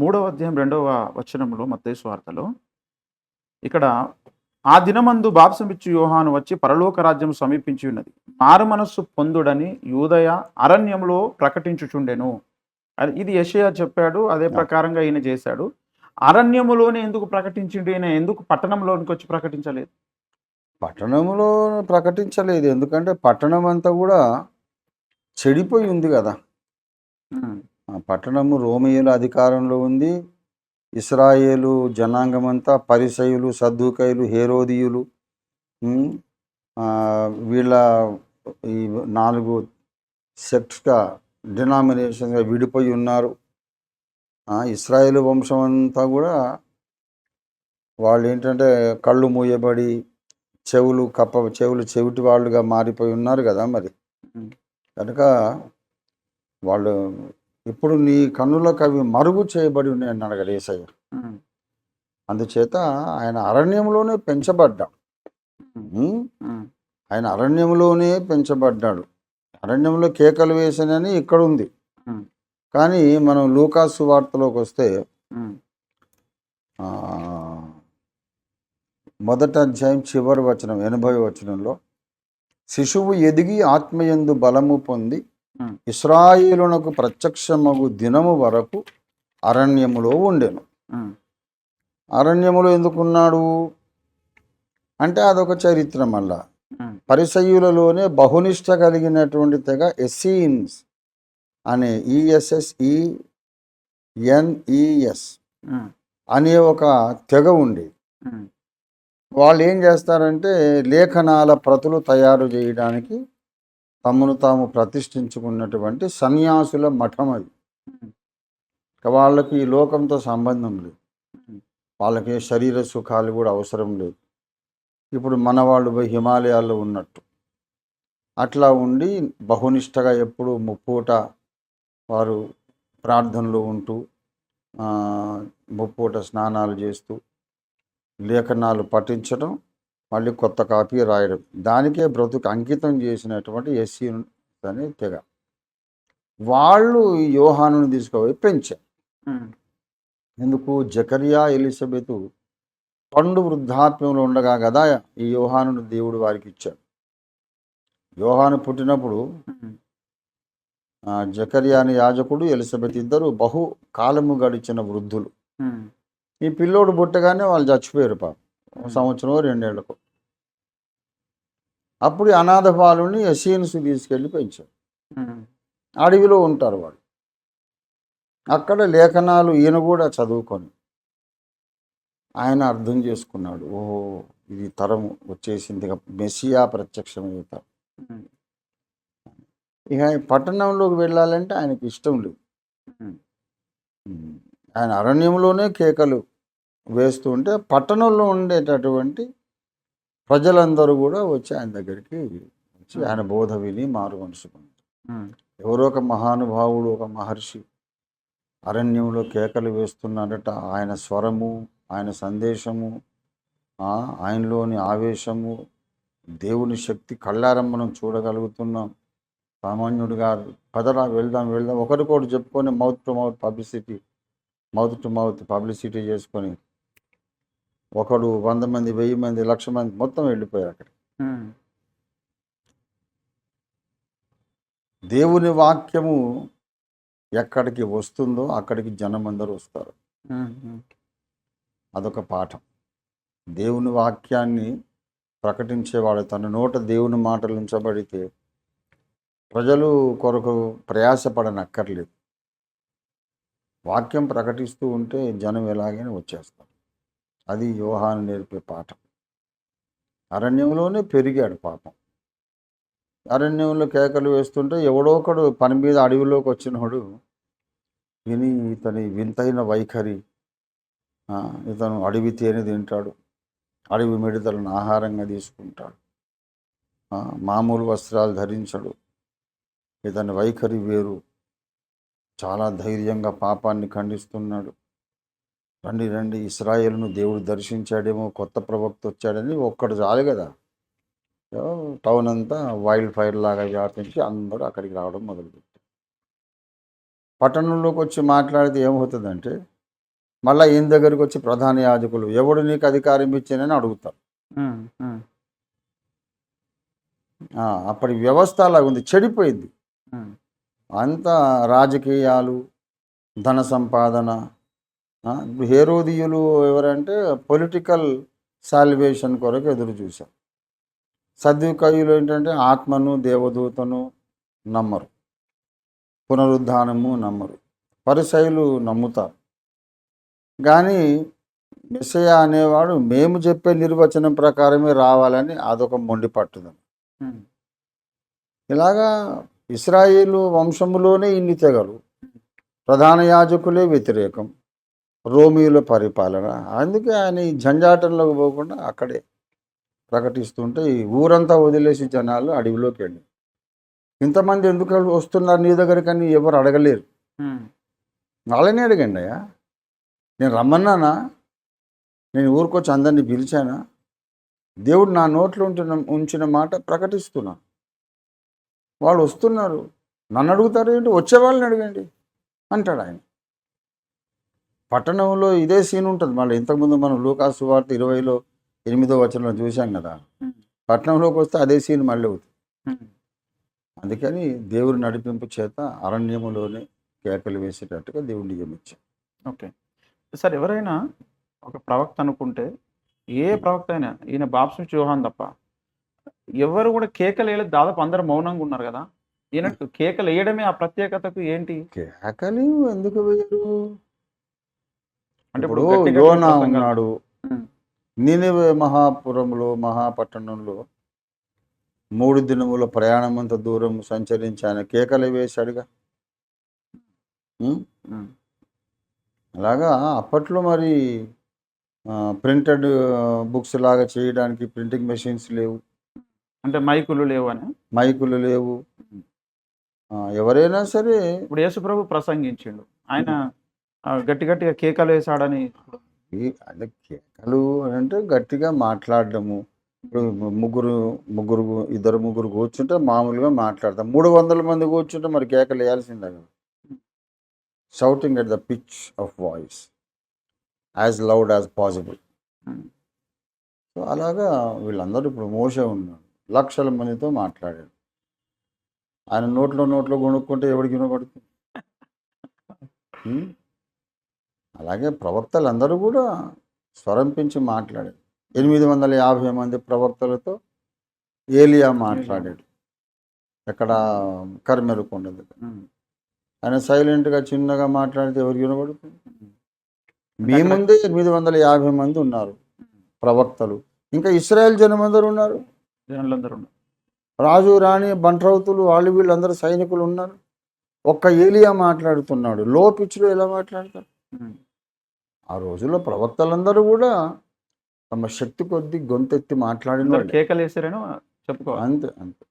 మూడవ అధ్యాయం రెండవ వచనంలో మత్తయి వార్తలో ఇక్కడ ఆ దినమందు బాప్సమిచ్చు యోహాను వచ్చి పరలోక రాజ్యం సమీపించి ఉన్నది. మారు మనస్సు పొందుడని యూదయ అరణ్యంలో ప్రకటించుచుండెను. అది ఇది యెషయా చెప్పాడు అదే ప్రకారంగా ఈయన చేశాడు. అరణ్యములోనే ఎందుకు ప్రకటించిండు ఈయన? ఎందుకు పట్టణంలోనికి వచ్చి ప్రకటించలేదు? పట్టణంలో ప్రకటించలేదు. ఎందుకంటే పట్టణం అంతా కూడా చెడిపోయి ఉంది కదా. పట్టణము రోమియోల అధికారంలో ఉంది. ఇస్రాయేలు జనాంగమంతా పరిసయులు సద్దుకయులు హేరోదియులు వీళ్ళ ఈ నాలుగు సెక్ట్స్గా డినామినేషన్గా విడిపోయి ఉన్నారు. ఇస్రాయేలు వంశం అంతా కూడా వాళ్ళు ఏంటంటే కళ్ళు మూయబడి చెవులు కప్ప చెవులు చెవిటి వాళ్ళుగా మారిపోయి ఉన్నారు కదా మరి. కనుక వాళ్ళు ఇప్పుడు నీ కన్నులకు అవి మరుగు చేయబడి ఉన్నాయి అన్నాడు కదా ఏసయ్య అందుచేత ఆయన అరణ్యంలోనే పెంచబడ్డా ఉమ్, ఉమ్? ఉమ్, ఆయన అరణ్యంలోనే పెంచబడ్డాడు. అరణ్యంలో కేకలు వేసానని ఇక్కడ ఉంది. కానీ మనం లూకాసు వార్తలోకి వస్తే మొదటి అధ్యాయం చివరి వచనం ఎనభై వచనంలో శిశువు ఎదిగి ఆత్మయందు బలము పొంది ఇస్రాయేలునకు ప్రత్యక్షమగు దినము వరకు అరణ్యములో ఉండెను. అరణ్యములో ఎందుకున్నాడు? అంటే అదొక చరిత్ర మళ్ళా. ఉమ్, పరిసయ్యులలోనే బహునిష్ట కలిగినటువంటి తెగ ఎస్సీన్స్ అనే ఈఎస్ఎస్ఈ ఎన్ఈఎస్ అనే ఒక తెగ ఉంది ఉమ్, వాళ్ళు ఏం చేస్తారంటే లేఖనాల ప్రతులు తయారు చేయడానికి తమను తాము ప్రతిష్ఠించుకున్నటువంటి సన్యాసుల మఠం అది. వాళ్ళకి ఈ లోకంతో సంబంధం లేదు. వాళ్ళకి శరీర సుఖాలు కూడా అవసరం లేదు. ఇప్పుడు మన వాళ్ళు పోయి హిమాలయాల్లో ఉన్నట్టు. అట్లా ఉండి బహునిష్టగా ఎప్పుడు ముప్పూట వారు ప్రార్థనలు ఉంటూ ముప్పూట స్నానాలు చేస్తూ లేఖనాలు పఠించడం మళ్ళీ కొత్త కాపీ రాయడం. దానికే బ్రతుకు అంకితం చేసినటువంటి ఎస్సీ అనే తెగ. వాళ్ళు ఈ యోహానుని తీసుకుపోయి పెంచారు. ఎందుకు? జకరియా ఎలిజబెత్ పండు వృద్ధాప్యంలో ఉండగా కదా ఈ యోహానుని దేవుడు వారికి ఇచ్చాడు. యోహాను పుట్టినప్పుడు ఉమ్, ఆ, జకరియా అనే యాజకుడు ఎలిజబెత్ ఇద్దరు బహు కాలము గడిచిన వృద్ధులు. ఈ పిల్లోడు పుట్టగానే వాళ్ళు చచ్చిపోయారు పాపం. సంవత్సరం రెండేళ్ళకు. అప్పుడు అనాథ బాలుని ఎసీన్స్ తీసుకెళ్ళి పెంచారు. అడవిలో ఉంటారు వాళ్ళు. అక్కడ లేఖనాలు ఈయన కూడా చదువుకొని ఆయన అర్థం చేసుకున్నాడు. ఓహో ఇది తరం వచ్చేసింది. మెస్సియా ప్రత్యక్షమవుతారు ఉమ్, ఇక పట్టణంలోకి వెళ్ళాలంటే ఆయనకి ఇష్టం లేదు. ఆయన అరణ్యంలోనే కేకలు వేస్తూ ఉంటే పట్టణంలో ఉండేటటువంటి ప్రజలందరూ కూడా వచ్చి ఆయన దగ్గరికి వచ్చి ఆయన బోధ విని మారు ఎవరో ఒక మహానుభావుడు ఒక మహర్షి అరణ్యంలో కేకలు వేస్తున్నాడట ఆయన స్వరము ఆయన సందేశము ఆయనలోని ఆవేశము దేవుని శక్తి కళ్ళారం మనం చూడగలుగుతున్నాం. సామాన్యుడిగా పదరా వెళ్దాం వెళ్దాం. ఒకరికొకటి చెప్పుకొని mouth to mouth publicity mouth to mouth publicity చేసుకొని ఒకడు వంద మంది వెయ్యి మంది లక్ష మంది మొత్తం వెళ్ళిపోయారు అక్కడ. దేవుని వాక్యము ఎక్కడికి వస్తుందో అక్కడికి జనం అందరూ వస్తారు అదొక పాఠం. దేవుని వాక్యాన్ని ప్రకటించేవాడు తన నోట దేవుని మాటలు ఉంచబడితే ప్రజలు కొరకు ప్రయాసపడనక్కర్లేదు. వాక్యం ప్రకటిస్తూ ఉంటే జనం ఎలాగైనా వచ్చేస్తారు. అది యోహాను నేర్పే పాఠం. అరణ్యంలోనే పెరిగాడు పాపం. అరణ్యంలో కేకలు వేస్తుంటే ఎవడో ఒకడు పని మీద అడవిలోకి వచ్చినవాడు విని ఇతని వింతైన వైఖరి ఇతను అడవి తేనె తింటాడు అడవి మిడతలను ఆహారంగా తీసుకుంటాడు మామూలు వస్త్రాలు ధరించడు. ఇతని వైఖరి వేరు. చాలా ధైర్యంగా పాపాన్ని ఖండిస్తున్నాడు. రండి రండి. ఇస్రాయేల్ను దేవుడు దర్శించాడేమో కొత్త ప్రవక్త వచ్చాడని ఒక్కడు చాలు కదా. టౌన్ అంతా వైల్డ్ ఫైర్ లాగా వ్యాపించి అందరూ అక్కడికి రావడం మొదలుపెట్టారు. పట్టణంలోకి వచ్చి మాట్లాడితే ఏమవుతుందంటే మళ్ళీ ఈయన దగ్గరికి వచ్చి ప్రధాన యాజకులు ఎవడు నీకు అధికారం ఇచ్చానని అడుగుతారు. అప్పటి వ్యవస్థ అలా ఉంది చెడిపోయింది. అంత రాజకీయాలు ధన సంపాదన హేరోదీయులు ఎవరంటే పొలిటికల్ సాల్వేషన్ కొరకు ఎదురు చూశారు. సద్వికయులు ఏంటంటే ఆత్మను దేవదూతను నమ్మరు. పునరుద్ధానము నమ్మరు. పరిసయులు నమ్ముతారు. కానీ మెస్సయ అనేవాడు మేము చెప్పే నిర్వచనం ప్రకారమే రావాలని అదొక మొండి పట్టుదల. ఉమ్, ఇలాగా ఇస్రాయేలు వంశములోనే ఇన్ని తెగలు. ప్రధాన యాజకులే వ్యతిరేకం. రోమియుల పరిపాలన. అందుకే ఆయన ఈ జంజాటంలోకి పోకుండా అక్కడే ప్రకటిస్తుంటే ఈ ఊరంతా వదిలేసి జనాలు అడవిలోకి వెళ్ళి. ఇంతమంది ఎందుకు వస్తున్నారు నీ దగ్గరికని ఎవరు అడగలేరు. వాళ్ళని అడగండి అయ్యా. నేను రమ్మన్నానా? నేను ఊరికొచ్చి అందరినీ పిలిచానా? దేవుడు నా నోట్లో ఉంటున్న ఉంచిన మాట ప్రకటిస్తున్నా. వాళ్ళు వస్తున్నారు. నన్ను అడుగుతారు ఏంటి వచ్చే వాళ్ళని అడగండి. అంటాడు ఆయన. పట్టణంలో ఇదే సీన్ ఉంటుంది. మళ్ళీ ఇంతకుముందు మనం లూకాసు వార్త ఇరవైలో ఎనిమిదో వచనంలో చూసాం కదా? పట్టణంలోకి వస్తే అదే సీన్ మళ్ళీ అవుతుంది. అందుకని దేవుడి నడిపింపు చేత అరణ్యములోనే కేకలు వేసేటట్టుగా దేవుడు నియమించాడు ఓకే. సార్ ఎవరైనా ఒక ప్రవక్త అనుకుంటే ఏ ప్రవక్త అయినా ఈయన బాప్సు చౌహాన్ తప్ప ఎవరు కూడా కేకలు వేయలేదు. దాదాపు అందరూ మౌనంగా ఉన్నారు కదా? ఈయనకు కేకలు వేయడమే ఆ ప్రత్యేకతకు ఏంటి? కేకలు ఎందుకు వేయరు? అంటే ఇప్పుడు యోనా. ఉన్నాడు. నినివే మహాపురంలో మహాపట్టణంలో మూడు దినముల ప్రయాణం అంత దూరం సంచరించి ఆయన కేకలు వేశాడుగా. అలాగా అప్పట్లో మరి ప్రింటెడ్ బుక్స్ లాగా చేయడానికి ప్రింటింగ్ మెషిన్స్ లేవు. అంటే మైకులు లేవు అని? మైకులు లేవు. ఎవరైనా సరే ఇప్పుడు యేసుప్రభు ప్రసంగించిండు. ఆయన గట్టి గట్టిగా కేకలు వేశాడని. ఈ అదే కేకలు అని అంటే గట్టిగా మాట్లాడడము. ఇప్పుడు ముగ్గురు ముగ్గురు ఇద్దరు ముగ్గురు కూర్చుంటే మామూలుగా మాట్లాడతాం. మూడు వందల మంది కూర్చుంటే మరి కేకలు వేయాల్సిందే కదా. Shouting at the pitch of voice as loud as possible so అలాగా వీళ్ళందరూ ఇప్పుడు మోసే ఉన్నాడు లక్షల మందితో మాట్లాడాడు ఆయన నోట్లో నోట్లో కొనుక్కుంటే ఎవడికి వినపడుతుంది? ఉం? అలాగే ప్రవక్తలు అందరూ కూడా స్వరం పెంచి మాట్లాడారు. ఎనిమిది వందల యాభై మంది ప్రవక్తలతో ఏలియా మాట్లాడాడు. ఎక్కడ కర్మెలు కొండ దగ్గర. ఉమ్, ఆయన సైలెంట్గా చిన్నగా మాట్లాడితే ఎవరికి వినపడుతుంది ఉమ్. మీ ముందే ఎనిమిది వందల యాభై మంది ఉన్నారు ప్రవక్తలు ఇంకా ఇస్రాయేల్ జనమందరూ ఉన్నారు? జనులందరూ ఉన్నారు. రాజు రాణి బంట్రౌతులు వాళ్ళు వీళ్ళందరూ సైనికులు ఉన్నారు. ఒక్క ఏలియా మాట్లాడుతున్నాడు. లో పిచ్లో ఎలా మాట్లాడతారు? ఆ రోజుల్లో ప్రవక్తలందరూ కూడా తమ శక్తి కొద్దీ గొంతెత్తి మాట్లాడిన. కేకలు వేసారని చెప్పుకోవాలి అంతే అంతే.